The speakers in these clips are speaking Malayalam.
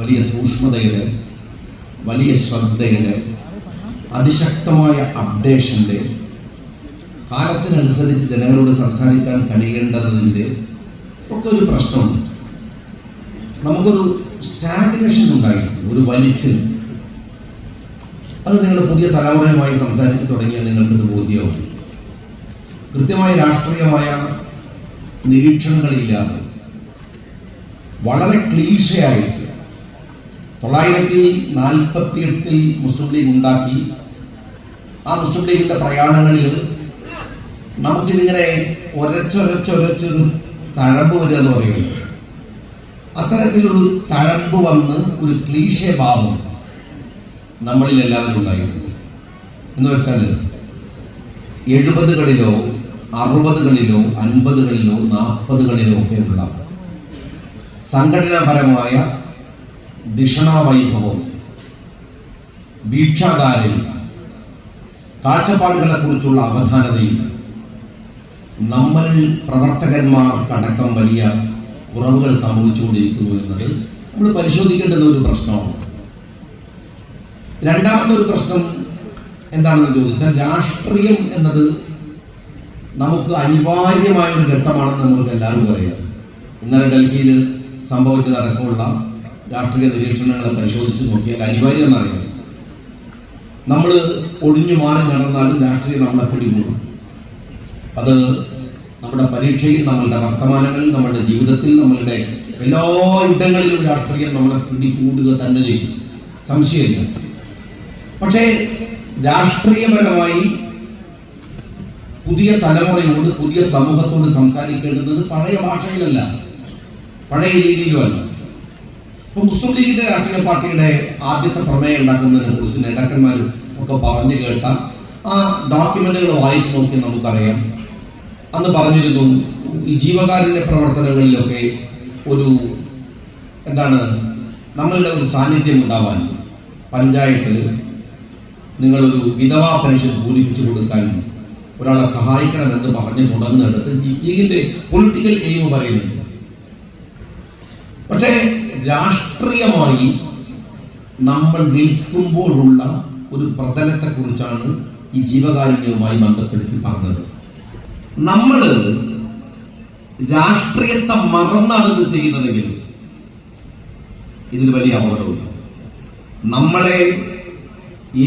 വലിയ സൂക്ഷ്മതയുടെ വലിയ ശ്രദ്ധയുടെ അതിശക്തമായ അപ്ഡേഷന്റെ കാലത്തിനനുസരിച്ച് ജനങ്ങളോട് സംസാരിക്കാൻ കഴിയേണ്ടതിന്റെ ഒക്കെ ഒരു പ്രശ്നമുണ്ട്. നമുക്കൊരു സ്റ്റാഗ്നേഷൻ ഉണ്ടായിരുന്നു ഒരു വലിച്ചിൽ. അത് നിങ്ങൾ പുതിയ തലമുറയുമായി സംസാരിച്ച് തുടങ്ങിയാൽ നിങ്ങൾക്കത് ബോധ്യവും കൃത്യമായ രാഷ്ട്രീയമായ നിരീക്ഷണങ്ങളില്ലാതെ വളരെ ക്ലീഷയായിട്ട് തൊള്ളായിരത്തി നാൽപ്പത്തി എട്ടിൽ മുസ്ലിം ലീഗ് ഉണ്ടാക്കി. ആ മുസ്ലിം ലീഗിന്റെ പ്രയാണങ്ങളിൽ നമുക്കിതിങ്ങനെ ഒരച്ചൊരച്ചൊരച്ചൊരു തഴമ്പ് വരിക എന്ന് പറയുന്നത് അത്തരത്തിലൊരു തഴമ്പ് വന്ന് ഒരു ക്ലീശ ഭാവം നമ്മളിൽ എല്ലാവരും ഉണ്ടായിരുന്നു എന്ന് വെച്ചാൽ എഴുപതുകളിലോ അറുപതുകളിലോ അൻപതുകളിലോ നാൽപ്പതുകളിലോ ഒക്കെയുള്ള സംഘടനാപരമായ വീക്ഷാധാരയും കാഴ്ചപ്പാടുകളെ കുറിച്ചുള്ള അവധാനതയും നമ്മളിൽ പ്രവർത്തകന്മാർക്കടക്കം വലിയ കുറവുകൾ സംഭവിച്ചുകൊണ്ടിരിക്കുന്നു എന്നത് നമ്മൾ പരിശോധിക്കേണ്ടുന്ന ഒരു പ്രശ്നമാണ്. രണ്ടാമത്തെ ഒരു പ്രശ്നം എന്താണെന്ന് ചോദിച്ചാൽ രാഷ്ട്രീയം എന്നത് നമുക്ക് അനിവാര്യമായ ഒരു ഘട്ടമാണെന്ന് നമുക്ക് എല്ലാവർക്കും അറിയാം. ഇന്നലെ ഡൽഹിയിൽ സംഭവിച്ചതടക്കമുള്ള രാഷ്ട്രീയ നിരീക്ഷണങ്ങളെ പരിശോധിച്ച് നോക്കിയാൽ അനിവാര്യം എന്നറിയാം. നമ്മൾ ഒഴിഞ്ഞു മാറി നടന്നാലും രാഷ്ട്രീയം നമ്മളെ പിടികൂടും അത് നമ്മുടെ പരീക്ഷയിൽ നമ്മളുടെ വർത്തമാനങ്ങളിൽ നമ്മളുടെ ജീവിതത്തിൽ നമ്മളുടെ എല്ലാ യുദ്ധങ്ങളിലും രാഷ്ട്രീയം നമ്മളെ പിടികൂടുക തന്നെ ചെയ്യും. സംശയമില്ല. പക്ഷേ രാഷ്ട്രീയപരമായി പുതിയ തലമുറയോട് പുതിയ സമൂഹത്തോട് സംസാരിക്കേണ്ടുന്നത് പഴയ ഭാഷയിലല്ല. പഴയ രീതിയിലുമല്ല. മുസ്ലിം ലീഗിന്റെ രാഷ്ട്രീയ പാർട്ടിയുടെ ആദ്യത്തെ പ്രമേയം ഉണ്ടാക്കുന്നതിനെ കുറിച്ച് നേതാക്കന്മാർ ഒക്കെ പറഞ്ഞു കേട്ട ആ ഡോക്യുമെന്റുകൾ വായിച്ചു നോക്കി നമുക്കറിയാം. അന്ന് പറഞ്ഞിരുന്നു ഈ ജീവകാരുണ്യ പ്രവർത്തനങ്ങളിലൊക്കെ ഒരു എന്താണ് നമ്മളുടെ ഒരു സാന്നിധ്യം ഉണ്ടാവാൻ പഞ്ചായത്തിൽ നിങ്ങളൊരു വിധവാ പെൻഷൻ പൂരിപ്പിച്ചു കൊടുക്കാൻ ഒരാളെ സഹായിക്കണമെന്ന് പറഞ്ഞു തുടങ്ങുന്നിടത്ത് ലീഗിന്റെ പൊളിറ്റിക്കൽ എയിം പറയുന്നുണ്ട്. പക്ഷേ രാഷ്ട്രീയമായി നമ്മൾ നിൽക്കുമ്പോഴുള്ള ഒരു പ്രതലത്തെക്കുറിച്ചാണ് ഈ ജീവകാരുണ്യവുമായി ബന്ധപ്പെടുത്തി പറഞ്ഞത്. നമ്മൾ രാഷ്ട്രീയത്തെ മറന്നാണ് ഇത് ചെയ്യുന്നതെങ്കിൽ ഇതിന് വലിയ അപകടമുണ്ട് നമ്മളെ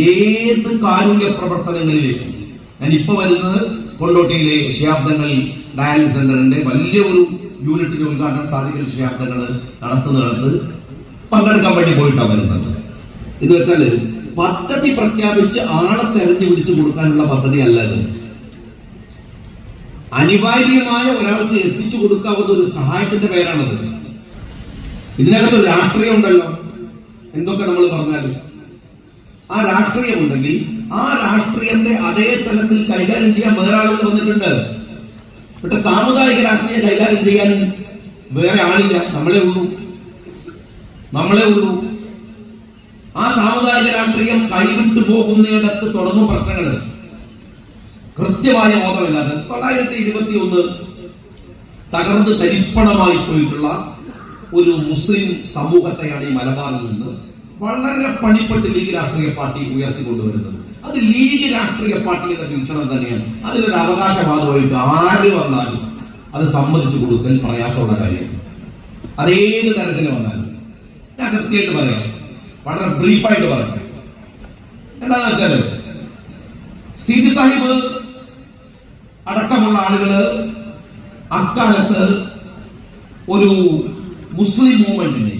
ഏത് കാരുണ്യ പ്രവർത്തനങ്ങളിലേക്കും ഞാൻ ഇപ്പൊ വരുന്നത് കൊണ്ടോട്ടിയിലെ ശാബ്ദങ്ങൾ ഡയാലിസ് സെന്ററിന്റെ വലിയ ഒരു യൂണിറ്റിന്റെ ഉദ്ഘാടനം സാധിക്കൽ ശാബ്ദങ്ങൾ നടത്തുന്നിടത്ത് പങ്കെടുക്കാൻ വേണ്ടി പോയിട്ടാണ് വരുന്നത്. എന്ന് വെച്ചാൽ പദ്ധതി പ്രഖ്യാപിച്ച് ആളെ തെരഞ്ഞു പിടിച്ചു കൊടുക്കാനുള്ള പദ്ധതി അല്ല ഇത്. അനിവാര്യമായ ഒരാൾക്ക് എത്തിച്ചു കൊടുക്കാവുന്ന ഒരു സഹായത്തിന്റെ പേരാണത്. ഇതിനകത്ത് ഒരു രാഷ്ട്രീയം ഉണ്ടല്ലോ. എന്തൊക്കെ നമ്മൾ പറഞ്ഞാലും? ആ രാഷ്ട്രീയം ഉണ്ടെങ്കിൽ ആ രാഷ്ട്രീയത്തെ അതേ തലത്തിൽ കൈകാര്യം ചെയ്യാൻ വേറെ ആളുകൾ വന്നിട്ടുണ്ട്. പക്ഷെ സാമുദായിക രാഷ്ട്രീയം കൈകാര്യം ചെയ്യാൻ വേറെ ആളില്ല. നമ്മളെ ഉള്ളൂ. നമ്മളെ ഉള്ളൂ. ആ സാമുദായിക രാഷ്ട്രീയം കൈവിട്ടു പോകുന്നിടത്ത് തുടങ്ങും പ്രശ്നങ്ങൾ. കൃത്യമായ ബോധമില്ലാതെ തൊള്ളായിരത്തി ഇരുപത്തി ഒന്ന് തകർന്ന് തരിപ്പണമായി പോയിട്ടുള്ള ഒരു മുസ്ലിം സമൂഹത്തെയാണ് ഈ മലബാറിൽ നിന്ന് വളരെ പണിപ്പെട്ട് ലീഗ് രാഷ്ട്രീയ പാർട്ടി ഉയർത്തിക്കൊണ്ടുവരുന്നത്. അത് ലീഗ് രാഷ്ട്രീയ പാർട്ടിയുടെ വീക്ഷണം തന്നെയാണ്. അതിലൊരു അവകാശവാദമായിട്ട് ആര് വന്നാലും അത് സമ്മതിച്ചു കൊടുക്കൽ പ്രയാസമുള്ള കാര്യം. അതേത് തരത്തിൽ വന്നാലും ഞാൻ കൃത്യമായിട്ട് പറയാം. വളരെ ബ്രീഫായിട്ട് പറയാം. എന്താണെന്ന് വെച്ചാൽ സീതി സാഹിബ് അടക്കമുള്ള ആളുകൾ അക്കാലത്ത് ഒരു മുസ്ലിം മൂവ്മെന്റിനെ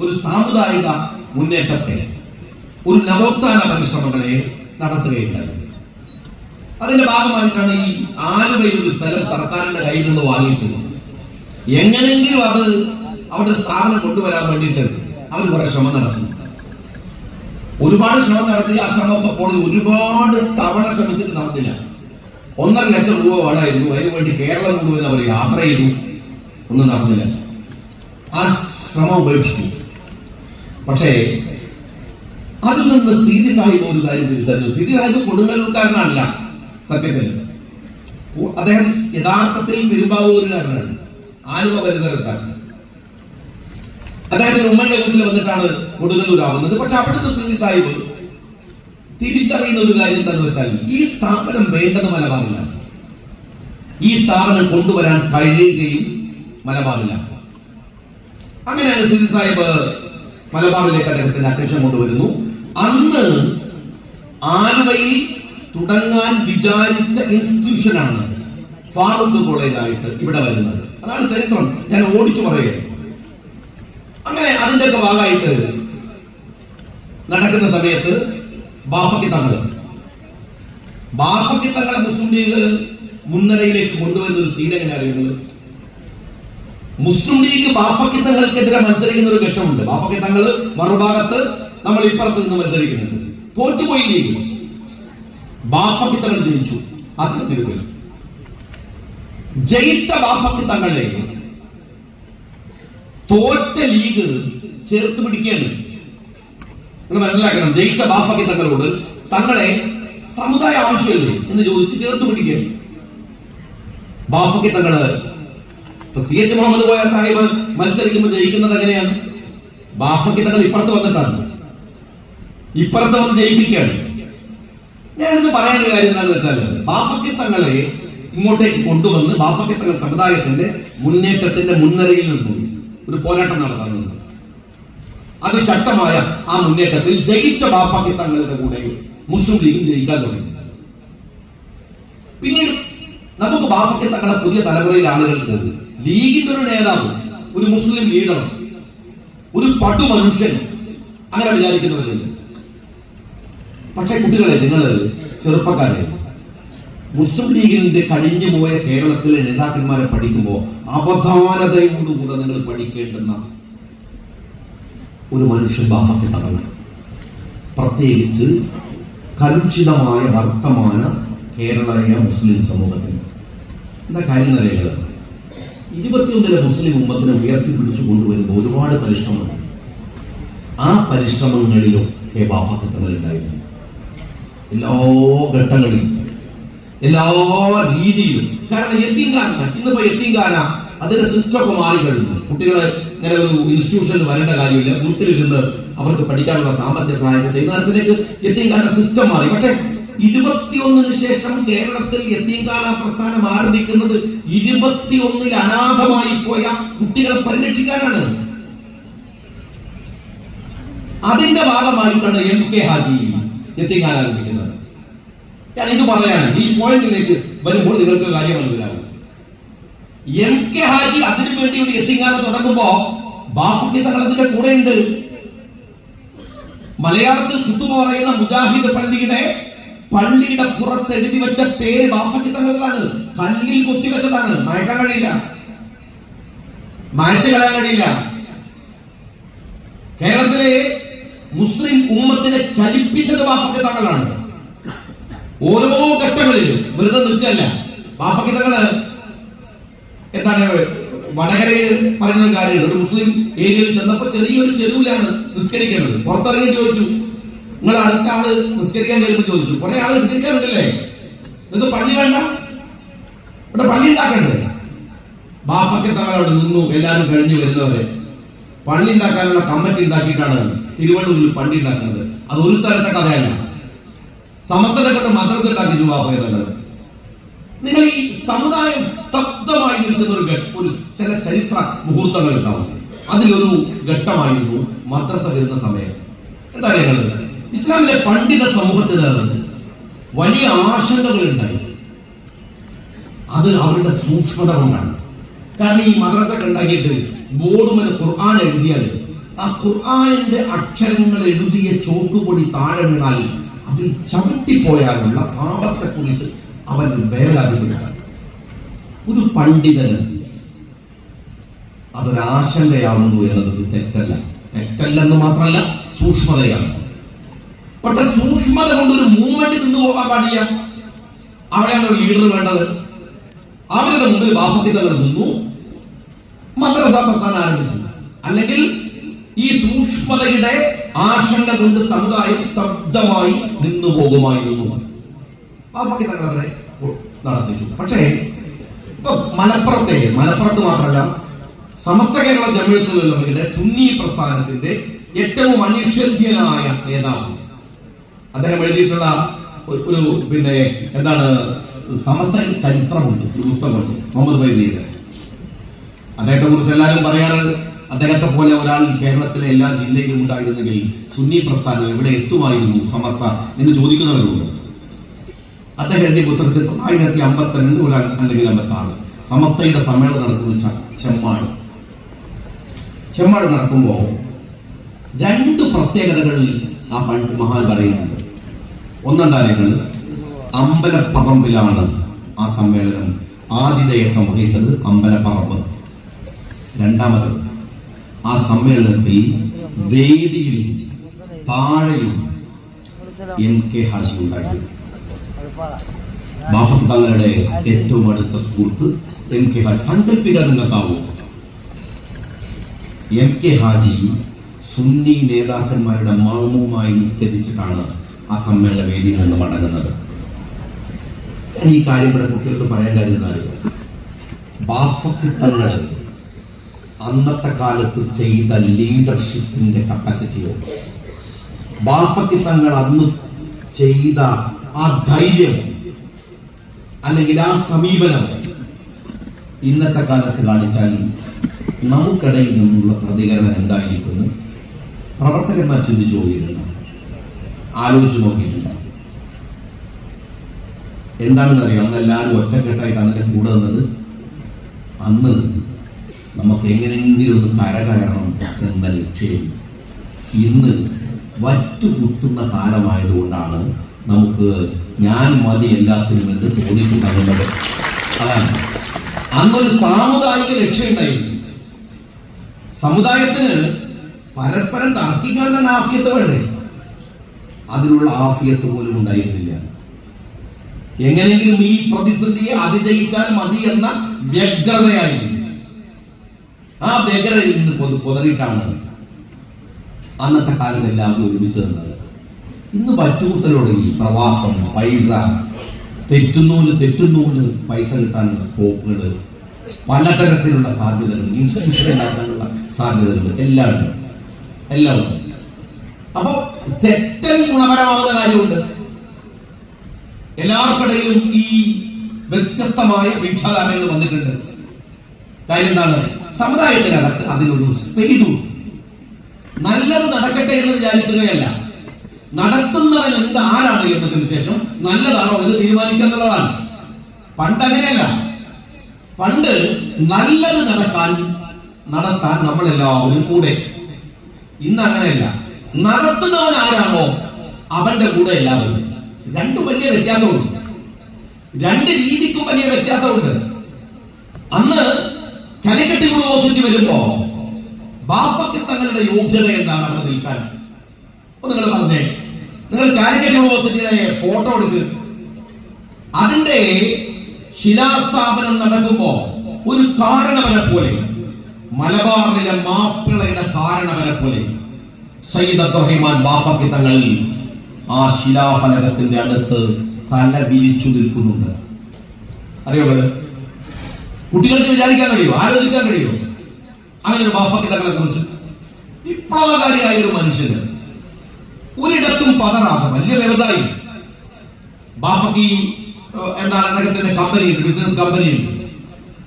ഒരു സാമുദായിക മുന്നേറ്റത്തെ ഒരു നവോത്ഥാന പരിശ്രമങ്ങളെ നടത്തുകയുണ്ടായി. അതിന്റെ ഭാഗമായിട്ടാണ് ഈ ആലുവയിൽ ഒരു സ്ഥലം സർക്കാരിന്റെ കയ്യിൽ നിന്ന് വാങ്ങിയിട്ട് എങ്ങനെങ്കിലും അത് അവരുടെ സ്ഥാപനം കൊണ്ടുവരാൻ വേണ്ടിയിട്ട് അവർ കുറെ ശ്രമം നടത്തി. ഒരുപാട് ശ്രമം നടത്തി. ആ ശ്രമമൊക്കെ പോണി ഒരുപാട് തവണ ശ്രമിച്ചിട്ട് നടന്നില്ല. ഒന്നര ലക്ഷം രൂപ വേണമായിരുന്നു. അതിനു വേണ്ടി കേരളം മുഴുവൻ അവർ യാത്ര ചെയ്തു ഒന്നും നടന്നില്ല. ആ ശ്രമം ഉപേക്ഷിച്ചു. പക്ഷേ അതിൽ നിന്ന് സീതി സാഹിബ് ഒരു കാര്യം തിരിച്ചറിഞ്ഞു. സീതി സാഹിബ് കൊടുങ്ങല്ലൂർക്കാരനല്ല സത്യത്തിൽ. അദ്ദേഹം യഥാർത്ഥത്തിൽ പെരുമ്പാവൂരുകാരനാണ്. ആലുവ പരിസരത്താണ്. അദ്ദേഹത്തിന്റെ ഉമ്മന്റെ വീട്ടിൽ വന്നിട്ടാണ് കൊടുങ്ങല്ലൂരാവുന്നത്. പക്ഷെ അവിടുത്തെ സീതി സാഹിബ് തിരിച്ചറിയുന്ന ഒരു കാര്യം എന്താണെന്ന് വെച്ചാൽ ഈ സ്ഥാപനം വേണ്ടത് മലബാറിലാണ്. ഈ സ്ഥാപനം കൊണ്ടുവരാൻ കഴിയുകയും മലബാറിലാണ്. അങ്ങനെയാണ് സിദി സാഹിബ് മലബാറിലേക്ക് അദ്ദേഹത്തിന്റെ അറ്റൻഷൻ കൊണ്ടുവരുന്നു. അന്ന് ആലുവയിൽ തുടങ്ങാൻ വിചാരിച്ച ഇൻസ്റ്റിറ്റ്യൂഷനാണ് ഫാറൂഖ് കോളേജായിട്ട് ഇവിടെ വരുന്നത്. അതാണ് ചരിത്രം. ഞാൻ ഓടിച്ചു പറയുന്നത് അങ്ങനെ അതിന്റെയൊക്കെ ഭാഗമായിട്ട് നടക്കുന്ന സമയത്ത് ബാഫക്കി തങ്ങൾ. ബാഫക്കി തങ്ങളെ മുസ്ലിം ലീഗ് മുൻനിരയിലേക്ക് കൊണ്ടുവരുന്ന ഒരു സീൻ അറിയുന്നത്? മുസ്ലിം ലീഗ് ബാഫക്കിത്തങ്ങൾക്കെതിരെ മത്സരിക്കുന്ന ഒരു ഘട്ടമുണ്ട്. ബാഫക്കിത്തങ്ങൾ മറുഭാഗത്ത് നമ്മൾ ഇപ്പുറത്ത് നിന്ന് മത്സരിക്കുന്നുണ്ട്. തോറ്റുപോയി ലീഗ്. ബാഫക്കിത്തങ്ങൾ ജയിച്ചു. ജയിച്ചു അതിനെതിരെ ജയിച്ച ബാഫക്കിത്തങ്ങളെ തോറ്റ ലീഗ് ചേർത്ത് പിടിക്കുകയാണ്. നിങ്ങൾ മനസ്സിലാക്കണം ജയിച്ച ബാഫക്കിത്തങ്ങളോട് തങ്ങളെ സമുദായ ആവശ്യമില്ലേ എന്ന് ചോദിച്ച് ചേർത്ത് പിടിക്കുകയാണ്. ബാഫക്കി തങ്ങൾ ഇപ്പൊ സി എച്ച് മുഹമ്മദ് കോയ സാഹിബ് മത്സരിക്കുമ്പോൾ ജയിക്കുന്നത് എങ്ങനെയാണ്? ബാഫക്കി തങ്ങൾ ഇപ്പുറത്ത് വന്നിട്ടാണ്. ഇപ്പുറത്ത് വന്ന് ജയിപ്പിക്കുകയാണ്. ഞാനിത് പറയാൻ ഒരു കാര്യം എന്താണെന്ന് വെച്ചാൽ ബാഫക്കി തങ്ങളെ ഇങ്ങോട്ടേക്ക് കൊണ്ടുവന്ന് ബാഫക്കി തങ്ങൾ സമുദായത്തിന്റെ മുന്നേറ്റത്തിന്റെ മുൻനിരയിൽ നിന്നും ഒരു പോരാട്ടം നടത്താൻ അത് അതിശക്തമായ ആ മുന്നേറ്റത്തിൽ ജയിച്ച ബാഫക്കി തങ്ങളുടെ കൂടെ മുസ്ലിം ലീഗും ജയിക്കാൻ തുടങ്ങി. പിന്നീട് നമുക്ക് ബാഫക്കി തങ്ങളുടെ പുതിയ തലമുറയിലെ ആളുകൾക്ക് ലീഗിന്റെ ഒരു നേതാവ് ഒരു മുസ്ലിം ലീഡർ ഒരു പടു മനുഷ്യൻ അങ്ങനെ വിചാരിക്കുന്നവരുണ്ട്. പക്ഷെ കുട്ടികളെ നിങ്ങൾ ചെറുപ്പക്കാരെ മുസ്ലിം ലീഗിന്റെ കഴിഞ്ഞു പോയ കേരളത്തിലെ നേതാക്കന്മാരെ പഠിക്കുമ്പോൾ അവധാനതയോടുകൂടെ നിങ്ങൾ പഠിക്കേണ്ടുന്ന ഒരു തങ്ങൾ പ്രത്യേകിച്ച് കലുഷിതമായ വർത്തമാന കേരളീയ മുസ്ലിം സമൂഹത്തിന് എന്താ കാര്യം അറിയുക ഇരുപത്തിയൊന്നിലെ മുസ്ലിം ഉമ്മത്തിനെ ഉയർത്തിപ്പിടിച്ചു കൊണ്ടുവരുമ്പോൾ ഒരുപാട് പരിശ്രമം ആ പരിശ്രമങ്ങളിലൊക്കെ ബാഫക്കി തങ്ങൾ ഉണ്ടായിരുന്നു എല്ലാ ഘട്ടങ്ങളിലും. എല്ലാ രീതിയിലും. കാരണം എത്തിങ്കാന ഇന്നിപ്പോ എത്തിങ്കാന അതിന്റെ സിസ്റ്റമൊക്കെ മാറിക്കഴിഞ്ഞു കുട്ടികളെ ഇങ്ങനെ ഒരു ഇൻസ്റ്റിറ്റ്യൂഷനിൽ വരേണ്ട കാര്യമില്ല. ബൂത്തിലിരുന്ന് അവർക്ക് പഠിക്കാനുള്ള സാമ്പത്തിക സഹായം ചെയ്യുന്ന അതിലേക്ക് എത്തിങ്കാന സിസ്റ്റം മാറി. പക്ഷെ ഇരുപത്തിയൊന്നിന് ശേഷം കേരളത്തിൽ എത്തിങ്കാന പ്രസ്ഥാനം ആരംഭിക്കുന്നത് ഇരുപത്തിയൊന്നിൽ അനാഥമായി പോയ കുട്ടികളെ പരിരക്ഷിക്കാനാണ്. അതിന്റെ ഭാഗമായിട്ടാണ് എം കെ ഹാജി എത്തിങ്കാന ആരംഭിക്കുന്നത്. ഞാൻ ഇത് പറയാൻ ഈ പോയിന്റിലേക്ക് വരുമ്പോൾ നിങ്ങൾക്ക് കാര്യം മനസ്സിലാവും എം കെ ഹാജി അതിനു വേണ്ടി ഒരു എത്തിങ്കാന തുടങ്ങുമ്പോ ബാഫുക്കി കൂടെ ഉണ്ട് മലയാളത്തിൽ കുത്തുമ പറയുന്ന മുജാഹിദ് പള്ളിയുടെ പള്ളിയുടെ പുറത്ത് എഴുതി വെച്ച പേര് ബാഫക്കി കല്ലിൽ കുത്തിവെച്ചതാണ് മയക്കാൻ കഴിയില്ല. മായച്ചു കളയാൻ കഴിയില്ല. കേരളത്തിലെ മുസ്ലിം ഉമ്മത്തിനെ ചലിപ്പിച്ചത് ബാഫക്കി തങ്ങളാണ് ഓരോ ഘട്ടങ്ങളിലും വെറുതെ നിൽക്കല്ല ബാഫക്കി തങ്ങൾ എന്താണ് വടകരയിൽ പറയുന്ന കാര്യമുണ്ട്. ഒരു മുസ്ലിം ഏരിയയിൽ ചെന്നപ്പോ ചെറിയൊരു ചെരുവിലാണ് നിസ്കരിക്കേണ്ടത്. പുറത്തിറങ്ങി ചോദിച്ചു നിങ്ങൾ അടുത്ത ആൾ നിസ്കരിക്കാൻ വരുമ്പോൾ ചോദിച്ചു. കുറെ ആൾ നിസ്കരിക്കാറുണ്ടല്ലേ നിങ്ങൾക്ക് പള്ളി വേണ്ട? ഇവിടെ പള്ളി ഉണ്ടാക്കണ്ടേ? ബാഫക്കെ തങ്ങൾ അവിടെ നിന്നു? എല്ലാവരും കഴിഞ്ഞു വരുന്നവരെ. പള്ളി ഉണ്ടാക്കാനുള്ള കമ്മിറ്റി ഉണ്ടാക്കിയിട്ടാണ് തിരുവള്ളൂരിൽ പള്ളി ഉണ്ടാക്കുന്നത്. അത് ഒരു സ്ഥലത്തെ കഥയല്ല. സമസ്തനെ കൊണ്ട് മദ്രസ ഉണ്ടാക്കി തങ്ങൾ നിങ്ങൾ ഈ സമുദായം സ്തബ്ധമായി നിൽക്കുന്ന ഒരു ഒരു ചില ചരിത്ര മുഹൂർത്തങ്ങൾ ഉണ്ടാവുന്നത് അതിലൊരു ഘട്ടമായിരുന്നു മദ്രസ വരുന്ന സമയം. എന്താ ഞങ്ങൾ ഇസ്ലാമിലെ പണ്ഡിത സമൂഹത്തിന് വലിയ ആശങ്കകൾ ഉണ്ടായി അത് അവരുടെ സൂക്ഷ്മത കൊണ്ടാണ്. കാരണം ഈ മദ്രസ ഉണ്ടാക്കിയിട്ട് ബോർഡുമല ഖുർആൻ എഴുതിയാൽ ആ ഖുർആാനിന്റെ അക്ഷരങ്ങൾ എഴുതിയ ചോക്കുപൊടി താഴെ വീണാൽ അതിൽ ചവിട്ടിപ്പോയാലുള്ള പാപത്തെക്കുറിച്ച് അവൻ വേദാധിപനാണ് ഒരു പണ്ഡിതന് അതൊരാശങ്കയാവുന്നു എന്നത് തെറ്റല്ല. തെറ്റല്ലെന്ന് മാത്രമല്ല സൂക്ഷ്മതയാണ്. പക്ഷെ സൂക്ഷ്മത കൊണ്ട് ഒരു മൂവ്മെന്റ് നിന്ന് പോകാൻ പാടില്ല. അവിടെയാണ് ലീഡർ വേണ്ടത്? അവരുടെ മുമ്പിൽ ബാഫത്തികൾ നിന്നു. മദ്രസ പ്രസ്ഥാനം ആരംഭിച്ചു. അല്ലെങ്കിൽ ഈ സൂക്ഷ്മതയുടെ ആശങ്ക കൊണ്ട് സമുദായം സ്തബ്ധമായി നിന്നു പോകുമായിരുന്നു. ബാഫക്കി നടത്തിച്ചു പക്ഷേ ഇപ്പൊ മലപ്പുറത്തെ മലപ്പുറത്ത് മാത്രമല്ല സമസ്ത കേരള ജമിഴത്തുള്ളവരുടെ സുന്നി പ്രസ്ഥാനത്തിന്റെ ഏറ്റവും അനിഷേധ്യനായ നേതാവ് അദ്ദേഹം എഴുതിയിട്ടുള്ള ഒരു- പിന്നെ എന്താണ് സമസ്ത ചരിത്രമുണ്ട് ഒരു പുസ്തകമുണ്ട് മുഹമ്മദ് ഫൈസിയുടെ. അദ്ദേഹത്തെ കുറിച്ച് എല്ലാവരും പറയാറ് അദ്ദേഹത്തെ പോലെ ഒരാൾ കേരളത്തിലെ എല്ലാ ജില്ലയിലും ഉണ്ടായിരുന്നെങ്കിൽ സുന്നി പ്രസ്ഥാനം എവിടെ എത്തുമായിരുന്നു സമസ്ത എന്ന് ചോദിക്കുന്നവരുണ്ട്. അദ്ദേഹം എഴുതിയ പുസ്തകത്തിൽ തൊള്ളായിരത്തി അമ്പത്തിരണ്ട് ഒരു അല്ലെങ്കിൽ അമ്പത്തി ആറ് സമസ്തയുടെ സമ്മേളനം നടക്കുന്ന ചെമ്മാട്. ചെമ്മാട് നടക്കുമ്പോൾ രണ്ട് പ്രത്യേകതകൾ ആ മഹാൻ പറയുന്നുണ്ട്. ഒന്നെന്തായാലും അമ്പലപ്പറമ്പിലാണ് ആ സമ്മേളനം ആതിഥേയത്വം വഹിച്ചത് അമ്പലപ്പറമ്പ്. രണ്ടാമത് ആ സമ്മേളനത്തിൽ വേദിയിൽ താഴെയും എം കെ ഹാജി ഉണ്ടായിരുന്നു. തങ്ങളുടെ ഏറ്റവും അടുത്ത സുഹൃത്ത് എം കെ ഹാജി. സങ്കല്പിക്കാൻ നിങ്ങൾക്കാവൂ. എം കെ ഹാജി സുന്നി നേതാക്കന്മാരുടെ മാമുമായി നിസ്കരിച്ചിട്ടാണ് ആ സമ്മേളന വേദിയിൽ നിന്ന് മടങ്ങുന്നത് ഞാൻ ഈ കാര്യം ഇവിടെ കുട്ടികൾക്ക് പറയാൻ കാര്യം അറിയോ? അന്നത്തെ കാലത്ത് ചെയ്ത ലീഡർഷിപ്പിന്റെ കപ്പാസിറ്റിയോ ബാഫത്തി തങ്ങൾ അന്ന് ചെയ്ത ആ ധൈര്യം അല്ലെങ്കിൽ ആ സമീപനം ഇന്നത്തെ കാലത്ത് കാണിച്ചാൽ നമുക്കിടയിൽ നിന്നുള്ള പ്രതികരണം എന്തായിരിക്കുമെന്ന് പ്രവർത്തകന്മാർ ചിന്തിച്ചു നോക്കിയിട്ടുണ്ട് ആലോചിച്ചു നോക്കിയിട്ടുണ്ട് എന്താണെന്നറിയാം അന്ന് എല്ലാവരും ഒറ്റക്കെട്ടായിട്ട് അതിന്റെ കൂടെ നിന്നത് അന്ന് നമുക്ക് എങ്ങനെയെങ്കിലും ഒന്ന് കരകയറണം എന്ന ലക്ഷ്യം. ഇന്ന് വറ്റുകുത്തുന്ന കാലമായതുകൊണ്ടാണ് നമുക്ക് ഞാൻ മതി എല്ലാത്തിനും എന്ന് തോന്നിയിട്ടുണ്ടാകുന്നത്. അതാണ്. അന്നൊരു സാമുദായിക ലക്ഷ്യം ഉണ്ടായിരുന്നു. സമുദായത്തിന് പരസ്പരം തർക്കിക്കാൻ തന്നെ ആഫിയത്ത് വേണ്ടേ? അതിനുള്ള ആഫിയത്ത് പോലും ഉണ്ടായിരുന്നില്ല. എങ്ങനെയെങ്കിലും ഈ പ്രതിസന്ധിയെ അതിജയിച്ചാൽ മതി എന്ന വ്യഗ്രതയായിരുന്നു. ആ വ്യഗ്രതയിൽ നിന്ന് പൊതു പൊതറിയിട്ടാണ് അന്നത്തെ കാലത്ത് എല്ലാവരും ഒരുമിച്ച് നിന്നത്. ഇന്ന് പറ്റുകുത്തലോടങ്ങി പ്രവാസം പൈസ തെറ്റുന്നൂന് തെറ്റുന്നൂന് പൈസ കിട്ടാനുള്ള സ്കോപ്പുകൾ പലതരത്തിലുള്ള സാധ്യതകൾ ഇൻസ്റ്റിറ്റ്യൂഷൻ ഉണ്ടാക്കാനുള്ള സാധ്യതകൾ എല്ലാം ഉണ്ട് എല്ലാം ഉണ്ട് അപ്പോ തെറ്റൽ ഗുണപരമാവുന്ന കാര്യമുണ്ട്. എല്ലാവർക്കിടയിലും ഈ വ്യത്യസ്തമായ വീക്ഷാധാരങ്ങൾ വന്നിട്ടുണ്ട്. കാര്യം എന്താണ്? സമുദായത്തിനകത്ത് അതിനൊരു സ്പേസ് ഉണ്ട്. നല്ലത് നടക്കട്ടെ എന്ന് വിചാരിക്കുകയല്ല. നടത്തുന്നവൻ എന്ത് ആരാണ് എന്നതിന് ശേഷം നല്ലതാണോ എന്ന് തീരുമാനിക്കുക എന്നുള്ളതാണ്. പണ്ട് അങ്ങനെയല്ല. പണ്ട് നല്ലത് നടക്കാൻ നടത്താൻ നമ്മൾ എല്ലാവരും കൂടെ. ഇന്ന് അങ്ങനെയല്ല. നടത്തുന്നവൻ ആരാണോ അവന്റെ കൂടെ എല്ലാവരും രണ്ടും വലിയ വ്യത്യാസമുണ്ട്. രണ്ട് രീതിക്കും വലിയ വ്യത്യാസമുണ്ട്. അന്ന് കലിക്കട്ട് യൂണിവേഴ്സിറ്റി വരുമ്പോ ബാപ്പയ്ക്ക് തങ്ങളുടെ യോഗ്യത എന്താണ് അവിടെ നിൽക്കാൻ. നിങ്ങൾ പറഞ്ഞേ നിങ്ങൾ കാലിക്കറ്റ് യൂണിവേഴ്സിറ്റിയുടെ ഫോട്ടോ എടുക്ക്. അതിന്റെ ശിലാസ്ഥാപനം നടക്കുമ്പോ ഒരു കാരണവരെ പോലെ മലബാറിലെ മാപ്പിളയുടെ കാരണവരെ പോലെ സയ്യിദ് അബ്ദുറഹിമാൻ ബാഫക്കി തങ്ങൾ ആ ശിലാഫലകത്തിന്റെ അടുത്ത് തല വിരിച്ചു നിൽക്കുന്നുണ്ട്. അറിയോ കുട്ടികൾക്ക് വിചാരിക്കാൻ കഴിയുമോ? ആലോചിക്കാൻ കഴിയുമോ? അങ്ങനെ ഒരു ബാഫക്കി തങ്ങളെ കുറിച്ച് വിപ്ലവകാരിയായ ഒരു മനുഷ്യന് ഒരിടത്തും പതറാത്ത വലിയ വ്യവസായി. ബാഫക്കി എന്താ അദ്ദേഹത്തിന്റെ കമ്പനിയുണ്ട് ബിസിനസ് കമ്പനിയുണ്ട്.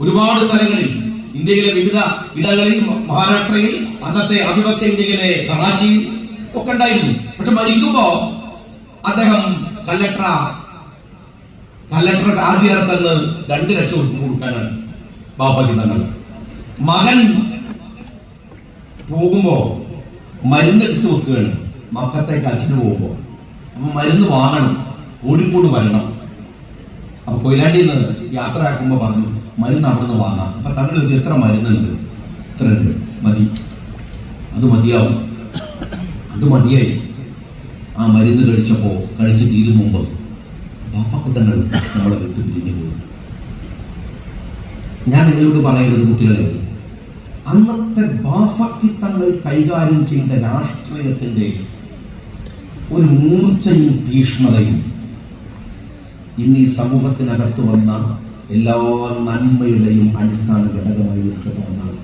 ഒരുപാട് സ്ഥലങ്ങളിൽ ഇന്ത്യയിലെ വിവിധ ഇടങ്ങളിൽ മഹാരാഷ്ട്രയിൽ അന്നത്തെ ആധിപത്യ ഇന്ത്യയിലെ കറാച്ചി ഒക്കെ ഉണ്ടായിരുന്നു. പക്ഷെ മരിക്കുമ്പോ അദ്ദേഹം കല്ലട്ര കല്ലട്ര ആദ്യർക്കെന്ന് രണ്ട് ലക്ഷം ഒത്തു കൊടുക്കാനാണ് ബാഫക്കി തങ്ങൾ. മകൻ പോകുമ്പോ മരുന്നെടുത്ത് വെക്കുകയാണ്. മക്കത്തേക്ക് അച്ഛന് പോകുമ്പോ. അപ്പൊ മരുന്ന് വാങ്ങണം കോഴിക്കോട് വരണം. അപ്പൊ കൊയിലാണ്ടിയിൽ നിന്ന് യാത്ര ആക്കുമ്പോ പറഞ്ഞു മരുന്ന് അവിടുന്ന് വാങ്ങാം. അപ്പൊ തങ്ങൾ ചോദിച്ചു എത്ര മരുന്നുണ്ട്? ഇത്ര ഉണ്ട്. മതി. അത് മതിയാവും. അത് മതിയായി. ആ മരുന്ന് കഴിച്ചപ്പോൾ കഴിച്ച് തീരും മുമ്പ് ബാപ്പക്ക് തങ്ങൾ നമ്മളെ വിട്ടു പിരിഞ്ഞു പോയി ഞാൻ നിങ്ങളോട് പറയുന്നത് കുട്ടികളെ അന്നത്തെ ബാഫക്കി തങ്ങൾ കൈകാര്യം ചെയ്ത രാഷ്ട്രീയത്തിന്റെ ഒരു മൂർച്ചയും തീഷ്ണതയും ഇന്ന് ഈ സമൂഹത്തിനകത്ത് വന്ന എല്ലാ നന്മയുടെയും അടിസ്ഥാന ഘടകമായി നിൽക്കുന്ന ഒന്നാണ്.